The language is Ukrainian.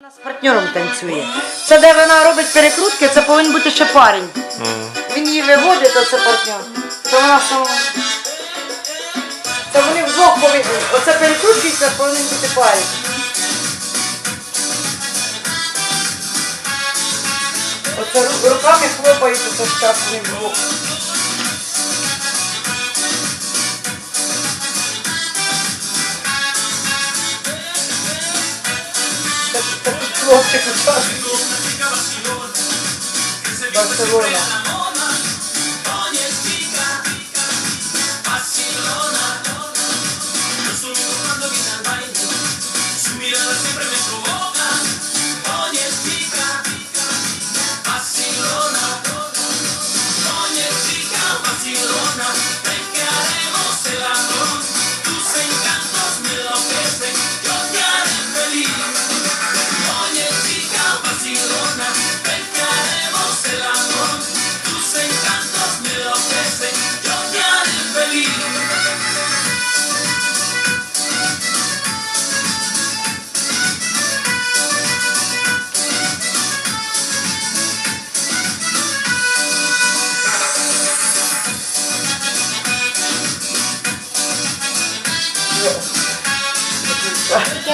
Вона з партнером танцює. Це де вона робить перекрутки, це повинен бути ще парень. Він її виводить, а це партнер. Це вона сама. Це вони вдвох повинні. Оце перекрутки, це повинен бути парень. Оце руками хлопають, це ж так вони вдвох. Це тут わっ。